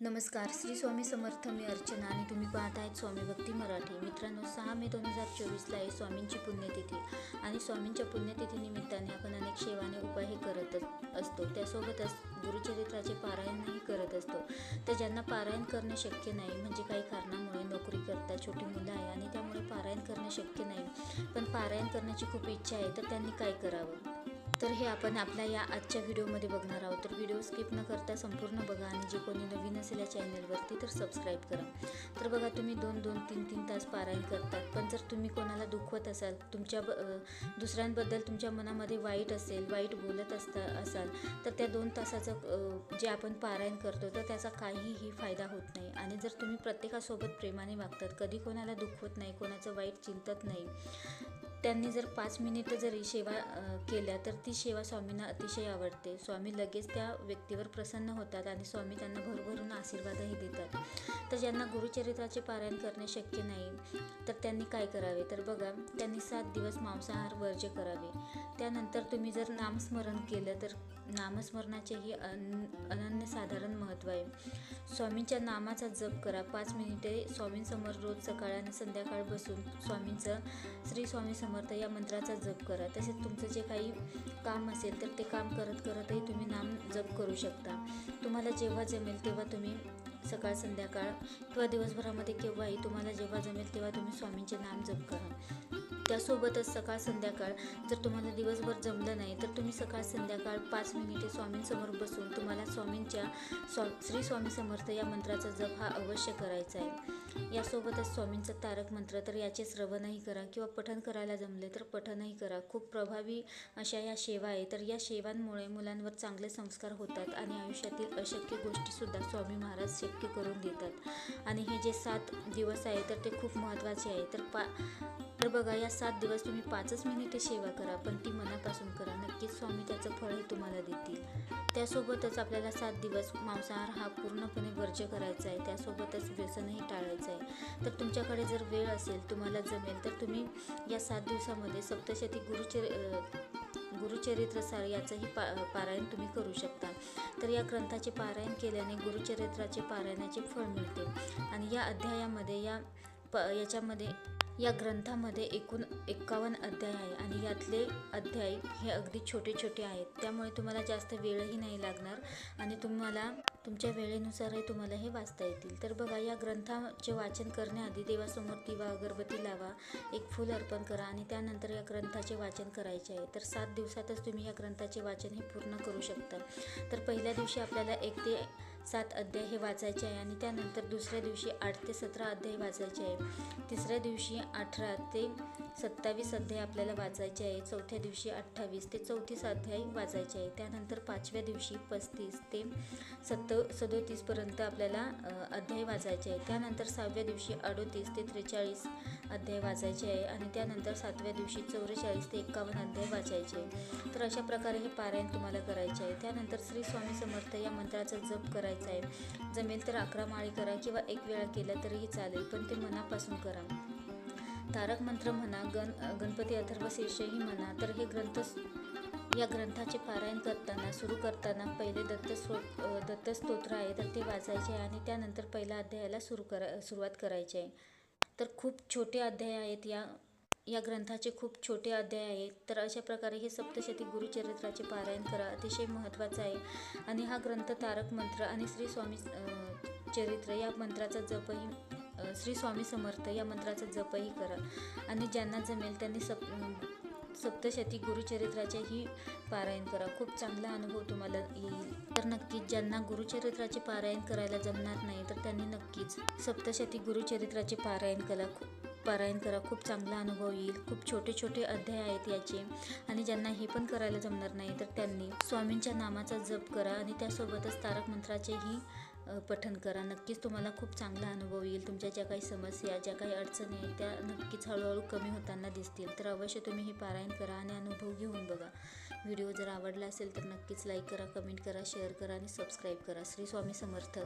नमस्कार श्री स्वामी समर्थ मी अर्चना आणि तुम्ही पाहत आहेत स्वामी भक्ती मराठी. मित्रांनो सहा मे दोन हजार चोवीसला आहे स्वामींची पुण्यतिथी आणि स्वामींच्या पुण्यतिथी निमित्ताने आपण अनेक सेवाने उपाय हे करत असतो. त्यासोबतच गुरुचरित्राचे पारायणही करत असतो. तर ज्यांना पारायण करणे शक्य नाही म्हणजे काही कारणामुळे नोकरी करता छोटी मुलं आहे आणि त्यामुळे पारायण करणे शक्य नाही. पण पारायण करण्याची खूप इच्छा आहे तर त्यांनी काय करावं? तर हे आपण आपल्या या आजच्या व्हिडिओमध्ये बघणार आहोत. तर व्हिडिओ स्किप न करता संपूर्ण बघा आणि जे कोणी नवीन असेल या चॅनलवरती तर सबस्क्राईब करा. तर बघा तुम्ही दोन दोन तीन तीन तास पारायण करतात. पण जर तुम्ही कोणाला दुखवत असाल तुमच्या ब- दुसऱ्यांबद्दल तुमच्या मनामध्ये वाईट असेल वाईट बोलत असता असाल तर त्या दोन तासाचं जे आपण पारायण करतो तर त्याचा काहीही फायदा होत नाही. आणि जर तुम्ही प्रत्येकासोबत प्रेमाने वागतात कधी कोणाला दुखवत नाही कोणाचं वाईट चिंतत नाही त्यांनी जर पाच मिनिटं जरी सेवा केल्या तर ती सेवा स्वामींना अतिशय आवडते. स्वामी लगेच त्या व्यक्तीवर प्रसन्न होतात आणि स्वामी त्यांना भरभरून आशीर्वादही देतात. तर ज्यांना गुरुचरित्राचे पारायण करणे शक्य नाही तर त्यांनी काय करावे? तर बघा त्यांनी सात दिवस मांसाहार वर्ज्य करावे. त्यानंतर तुम्ही जर नामस्मरण केलं तर नामस्मरणाचेही अन अनन्यसाधारण महत्त्व आहे. स्वामींच्या नामाचा जप करा. पाच मिनिटे स्वामींसमोर रोज सकाळ आणि संध्याकाळ बसून स्वामींचं श्री स्वामी समर्थ या मंत्राचा जप करा. तसेच तुमचं जे काही काम असेल तर ते काम करत करतही तुम्ही नाम जप करू शकता. तुम्हाला जेव्हा जमेल तेव्हा तुम्ही सकाळ संध्याकाळ किंवा दिवसभरामध्ये केव्हाही तुम्हाला जेव्हा जमेल तेव्हा तुम्ही स्वामींचे नाम जप करा. त्यासोबतच सकाळ संध्याकाळ जर तुम्हाला दिवसभर जमलं नाही तर तुम्ही सकाळ संध्याकाळ पाच मिनिटे स्वामींसमोर बसून तुम्हाला स्वामींच्या स्वा श्री स्वामी समर्थ या मंत्राचा जप हा अवश्य करायचा आहे. यासोबतच स्वामींचं तारक मंत्र तर याचे श्रवणही करा किंवा पठण करायला जमले तर पठणही करा. खूप प्रभावी अशा या सेवा आहे. तर या सेवांमुळे मुलांवर चांगले संस्कार होतात आणि आयुष्यातील अशक्य गोष्टीसुद्धा स्वामी महाराज शक्य करून देतात. आणि हे जे सात दिवस आहे तर ते खूप महत्त्वाचे आहे. तर पा तर बघा या सात दिवस तुम्ही पाचच मिनिटे सेवा करा पण ती मनापासून करा. नक्कीच स्वामी त्याचं फळही तुम्हाला देतील. त्यासोबतच आपल्याला सात दिवस मांसाहार हा पूर्णपणे वर्ज्य करायचा आहे. त्यासोबतच व्यसनही टाळायचं आहे. तर तुमच्याकडे जर वेळ असेल तुम्हाला जमेल तर तुम्ही या सात दिवसामध्ये सप्तशती गुरुचरि गुरुचरित्रसार याचंही पा पारायण तुम्ही करू शकता. तर या ग्रंथाचे पारायण केल्याने गुरुचरित्राचे पारायणाचे फळ मिळते. आणि या अध्यायामध्ये या प याच्यामध्ये या ग्रंथामध्ये एकूण एक्कावन्न अध्याय आहे आणि यातले अध्याय हे अगदी छोटे छोटे आहेत. त्यामुळे तुम्हाला जास्त वेळही नाही लागणार आणि तुम्हाला तुमच्या वेळेनुसारही तुम्हाला हे वाचता येतील. तर बघा या ग्रंथाचे वाचन करण्याआधी देवासमोर दिवा अगरबत्ती लावा एक फूल अर्पण करा आणि त्यानंतर या ग्रंथाचे वाचन करायचे आहे. तर सात दिवसातच तुम्ही या ग्रंथाचे वाचन हे पूर्ण करू शकता. तर पहिल्या दिवशी आपल्याला एक ते सात अध्याय हे वाचायचे आहे आणि त्यानंतर दुसऱ्या दिवशी आठ ते सतरा अध्याय वाचायचे आहे. तिसऱ्या दिवशी अठरा ते सत्तावीस अध्याय आपल्याला वाचायचे आहे. चौथ्या दिवशी अठ्ठावीस ते चौतीस अध्याय वाचायचे आहे. त्यानंतर पाचव्या दिवशी पस्तीस ते सत्त सदोतीसपर्यंत आपल्याला अध्याय वाचायचे आहे. त्यानंतर सहाव्या दिवशी अडोतीस ते त्रेचाळीस अध्याय वाचायचे आहे आणि त्यानंतर सातव्या दिवशी चौवेचाळीस ते एकावन्न अध्याय वाचायचे तर अशा प्रकारे हे पारायण तुम्हाला करायचे आहे. त्यानंतर श्री स्वामी समर्थ या मंत्राचा जप करायचा आहे. जमेल तर अकरा माळी करा किंवा एक वेळा केला तरीही चालेल पण ते मनापासून करा. तारक मंत्र म्हणा गण गणपती अथर्व शीर्षही म्हणा तर हे ग्रंथ या ग्रंथाचे पारायण करताना सुरू करताना पहिले दत्त स्व दत्तस्तोत्र आहे तर ते वाचायचे आहे आणि त्यानंतर पहिल्या अध्यायाला सुरू करा सुरुवात करायची आहे. तर खूप छोटे अध्याय आहेत या या ग्रंथाचे खूप छोटे अध्याय आहेत. तर अशा प्रकारे हे सप्तशती गुरुचरित्राचे पारायण करा. अतिशय महत्त्वाचं आहे. आणि हा ग्रंथ तारक मंत्र आणि श्री स्वामी चरित्र या मंत्राचा जपही श्री स्वामी समर्थ या मंत्राचा जपही करा. आणि ज्यांना जमेल त्यांनी सप सप्तशती गुरुचरित्राचेही पारायण करा. खूप चांगला अनुभव तुम्हाला येईल. तर नक्कीच ज्यांना गुरुचरित्राचे पारायण करायला जमणार नाही तर त्यांनी नक्कीच सप्तशती गुरुचरित्राचे पारायण करा. खूप पारायण करा खूप चांगला अनुभव येईल खूप छोटे छोटे अध्याय आहेत याचे. आणि ज्यांना हे पण करायला जमणार नाही तर त्यांनी स्वामींच्या नामाचा जप करा आणि त्यासोबतच तारक मंत्राचेही पठन करा. नक्कीच तुम्हाला खूप चांगला अनुभव येईल. तुमच्या ज्या काही समस्या ज्या काही अडचणी आहेत त्या नक्कीच हळूहळू कमी होताना दिसतील. तर अवश्य तुम्ही हे पारायण करा आणि अनुभव घेऊन बघा. व्हिडिओ जर आवडला असेल तर नक्कीच लाईक करा कमेंट करा शेअर करा आणि सबस्क्राईब करा. श्री स्वामी समर्थ.